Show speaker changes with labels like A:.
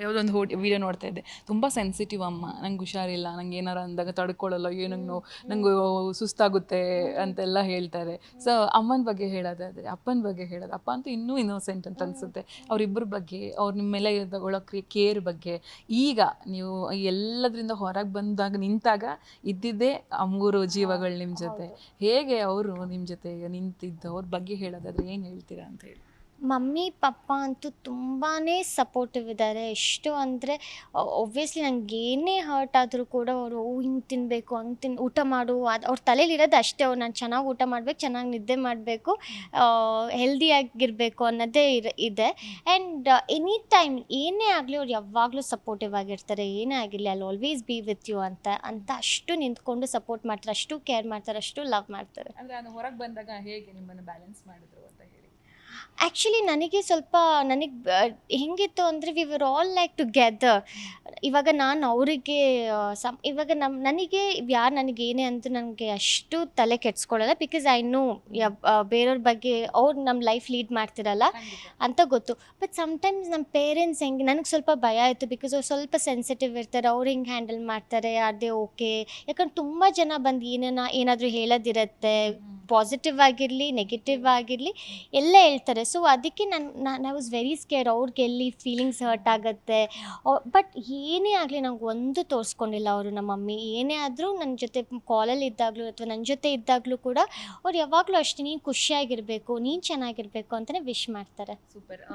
A: ಯಾವುದೋ ಒಂದು video video ನೋಡ್ತಾ ಇದ್ದೆ. ತುಂಬ ಸೆನ್ಸಿಟಿವ್ ಅಮ್ಮ. ನಂಗೆ ಹುಷಾರಿಲ್ಲ. ನಂಗೆ ಏನಾರು ಅಂದಾಗ ತಡ್ಕೊಳ್ಳಲ್ಲ ಏನಂಗೆ ನೋ ನಂಗೆ ಸುಸ್ತಾಗುತ್ತೆ ಅಂತೆಲ್ಲ ಹೇಳ್ತಾರೆ. ಸೊ ಅಮ್ಮನ ಬಗ್ಗೆ ಹೇಳೋದಾದರೆ ಅಪ್ಪನ ಬಗ್ಗೆ ಹೇಳೋದು ಅಪ್ಪ ಅಂತೂ ಇನ್ನೂ ಇನ್ನೋಸೆಂಟ್ ಅಂತ ಅನಿಸುತ್ತೆ. ಅವರಿಬ್ಬರ ಬಗ್ಗೆ ಅವ್ರು ನಿಮ್ಮ ಮೇಲೆ ತಗೊಳ್ಳೋ ಕೇರ್ ಬಗ್ಗೆ. ಈಗ ನೀವು ಎಲ್ಲದರಿಂದ ಹೊರಗೆ ಬಂದಾಗ ನಿಂತಾಗ ಇದ್ದಿದ್ದೇ ಮೂರು ಜೀವಗಳು ನಿಮ್ಮ ಜೊತೆ. ಹೇಗೆ ಅವರು ನಿಮ್ಮ ಜೊತೆ ನಿಂತಿದ್ದು? ಅವ್ರ ಬಗ್ಗೆ ಹೇಳೋದಾದ್ರೆ ಏನು ಹೇಳ್ತೀರಾ ಅಂತ ಹೇಳಿ.
B: ಮಮ್ಮಿ ಪಪ್ಪ ಅಂತೂ ತುಂಬಾ ಸಪೋರ್ಟಿವ್ ಇದ್ದಾರೆ ಎಷ್ಟು ಅಂದರೆ ಒಬ್ವಿಯಸ್ಲಿ ನನಗೆ ಏನೇ ಹರ್ಟ್ ಆದರೂ ಕೂಡ ಅವರು ಹಿಂಗೆ ತಿನ್ನಬೇಕು ಹಂಗೆ ತಿನ್ ಊಟ ಮಾಡು. ಅದು ಅವ್ರ ತಲೆಯಲ್ಲಿರೋದು ಅಷ್ಟೇ. ಅವ್ರು ನಾನು ಚೆನ್ನಾಗಿ ಊಟ ಮಾಡಬೇಕು ಚೆನ್ನಾಗಿ ನಿದ್ದೆ ಮಾಡಬೇಕು ಹೆಲ್ದಿಯಾಗಿರಬೇಕು ಅನ್ನೋದೇ ಇರ ಇದೆ. ಆ್ಯಂಡ್ ಎನಿ ಟೈಮ್ ಏನೇ ಆಗಲಿ ಅವ್ರು ಯಾವಾಗಲೂ ಸಪೋರ್ಟಿವ್ ಆಗಿರ್ತಾರೆ. ಏನೇ ಆಗಿರಲಿ ಅಲ್ಲಿ ಆಲ್ವೇಸ್ ಬಿ ವಿತ್ ಯು ಅಂತ ಅಂತ ಅಷ್ಟು ನಿಂತ್ಕೊಂಡು ಸಪೋರ್ಟ್ ಮಾಡ್ತಾರೆ. ಅಷ್ಟು ಕೇರ್ ಮಾಡ್ತಾರೆ. ಅಷ್ಟು ಲವ್ ಮಾಡ್ತಾರೆ.
A: ಅಂದರೆ ನಾನು ಹೊರಗೆ ಬಂದಾಗ ಹೇಗೆ ನಿಮ್ಮನ್ನು ಬ್ಯಾಲೆನ್ಸ್ ಮಾಡಿದ್ರು ಅಂತ ಹೇಳಿ?
B: ಆ್ಯಕ್ಚುಲಿ ನನಗೆ ಸ್ವಲ್ಪ ನನಗೆ ಹೆಂಗಿತ್ತು ಅಂದರೆ we were all like together ಇವಾಗ ನಾನು ಅವರಿಗೆ ಸಮ್ ಇವಾಗ ನಮ್ಮ ನನಗೆ ಯಾರು ನನಗೆ ಏನೇ ಅಂತ ನನಗೆ ಅಷ್ಟು ತಲೆ ಕೆಡ್ಸ್ಕೊಳ್ಳಲ್ಲ ಬಿಕಾಸ್ ಐ ನೋ ಬೇರೆಯವ್ರ ಬಗ್ಗೆ ಅವ್ರು ನಮ್ಮ ಲೈಫ್ ಲೀಡ್ ಮಾಡ್ತಿರಲ್ಲ ಅಂತ ಗೊತ್ತು. ಬಟ್ ಸಮ್ಟೈಮ್ಸ್ ನಮ್ಮ ಪೇರೆಂಟ್ಸ್ ಹೆಂಗೆ ನನಗೆ ಸ್ವಲ್ಪ ಭಯ ಆಯಿತು ಬಿಕಾಸ್ ಅವ್ರು ಸ್ವಲ್ಪ ಸೆನ್ಸಿಟಿವ್ ಇರ್ತಾರೆ ಅವ್ರು ಹೆಂಗೆ ಹ್ಯಾಂಡಲ್ ಮಾಡ್ತಾರೆ ಅದೇ ಓಕೆ ಯಾಕಂದ್ರೆ ತುಂಬ ಜನ ಬಂದು ಏನೇನ ಏನಾದರೂ ಹೇಳೋದಿರತ್ತೆ. ಪಾಸಿಟಿವ್ ಆಗಿರಲಿ ನೆಗೆಟಿವ್ ಆಗಿರಲಿ ಎಲ್ಲ ಹೇಳ್ತಾರೆ. ಸೊ ಅದಕ್ಕೆ ನಾನು ನಾನು ಐ ವಾಸ್ ವೆರಿ ಸ್ಕೇರ್ ಅವ್ರಿಗೆ ಎಲ್ಲಿ ಫೀಲಿಂಗ್ಸ್ ಹರ್ಟ್ ಆಗುತ್ತೆ. ಬಟ್ ಏನೇ ಆಗಲಿ ನಂಗೆ ಒಂದು ತೋರಿಸ್ಕೊಂಡಿಲ್ಲ ಅವರು ನಮ್ಮ ಮಮ್ಮಿ. ಏನೇ ಆದರೂ ನನ್ನ ಜೊತೆ ಕಾಲಲ್ಲಿ ಇದ್ದಾಗಲೂ ಅಥವಾ ನನ್ನ ಜೊತೆ ಇದ್ದಾಗಲೂ ಕೂಡ ಅವ್ರು ಯಾವಾಗಲೂ ಅಷ್ಟೇ ನೀನು ಖುಷಿಯಾಗಿರಬೇಕು ನೀನು ಚೆನ್ನಾಗಿರಬೇಕು ಅಂತಲೇ ವಿಶ್ ಮಾಡ್ತಾರೆ.
A: ಸೂಪರ್.